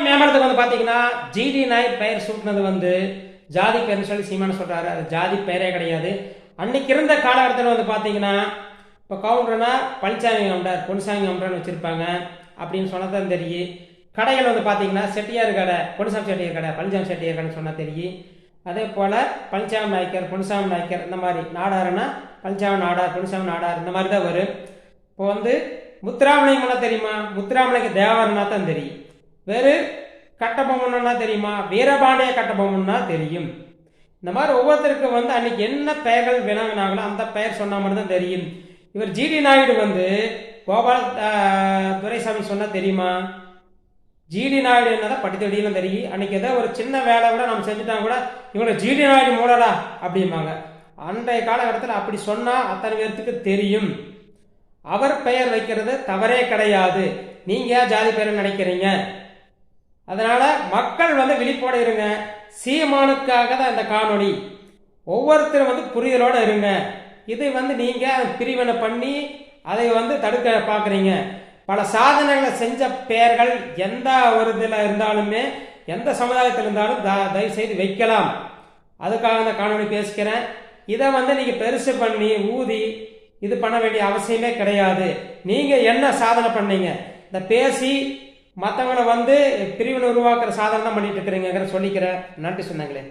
மேம்படத்துக்கு வந்து பார்த்தீங்கன்னா ஜிடி நாயக் பெயர் சூட்டினது வந்து ஜாதி பெயர்னு சொல்லி சீமான சொல்றாரு. அது ஜாதி பெயரே கிடையாது. அன்னைக்கு இருந்த காலகட்டத்தில் வந்து பார்த்தீங்கன்னா இப்போ கவுண்டர்னா பழனிசாமி கவுண்டர் பொன்சாமி கவுண்டர்னு வச்சிருப்பாங்க அப்படின்னு சொன்னால் தான் தெரியும் கடைகள் வந்து பார்த்தீங்கன்னா செட்டியார் கடை பொன்சாமி செட்டியார் கடை பழனிசாமி செட்டியார் கடைன்னு சொன்னால் தெரியும் அதே போல் பழனிசாமி நாயக்கர் பொன்சாமி நாயக்கர் இந்த மாதிரி நாடாருன்னா பழனிசாமி நாடார் பொன்சாமி நாடார் இந்த மாதிரி தான் வரும். இப்போ வந்து முத்துராமலிங்கம்னா தெரியுமா? முத்துராமலிங்க தேவர்னா தான் தெரியும் வேறு கட்டபொம்மன்னா தெரியுமா? வீரபாண்டிய கட்டபொம்மன்னா தெரியும். இந்த மாதிரி ஒவ்வொருத்தருக்கும் வந்து அன்னைக்கு என்ன பெயர்கள் விளங்கினாங்களோ அந்த பெயர் சொன்னால் மட்டும்தான் தெரியும். இவர் ஜிடி நாயுடு வந்து கோபால் துரைசாமி சொன்னால் தெரியுமா? ஜிடி நாயுடு என்னதான் வெளியெல்லாம் தெரியும். அன்னைக்கு ஏதோ ஒரு சின்ன வேலை கூட நம்ம செஞ்சுட்டாங்க கூட இவங்களை ஜிடி நாயுடு மூடடா அப்படிம்பாங்க. அன்றைய காலகட்டத்தில் அப்படி சொன்னால் அத்தனை பேர்த்துக்கு தெரியும். அவர் பெயர் வைக்கிறது தவறே கிடையாது. நீங்கள் ஏன் ஜாதி பெயர் நினைக்கிறீங்க? அதனால மக்கள் வந்து விழிப்போட இருங்க. சீமானுக்காக தான் இந்த காணொளி. ஒவ்வொருத்தரும் வந்து புரிதலோட இருங்க. இது வந்து நீங்க பிரிவினை பண்ணி அதை வந்து தடுக்க பார்க்குறீங்க. பல சாதனைகளை செஞ்ச பெயர்கள் எந்த ஒரு இதில் இருந்தாலுமே எந்த சமுதாயத்தில் இருந்தாலும் த- தயவு செய்து வைக்கலாம். அதுக்காக இந்த காணொலி பேசிக்கிறேன். இதை வந்து நீங்கள் பெருசு பண்ணி ஊதி இது பண்ண வேண்டிய அவசியமே கிடையாது. நீங்கள் என்ன சாதனை பண்ணீங்க? இந்த பேசி மற்றவங்களை வந்து பிரிவினை உருவாக்குற சாதனை தான் பண்ணிட்டு இருக்கிறீங்கிற சொல்லிக்கிறேன் நன்றி சொன்னாங்களே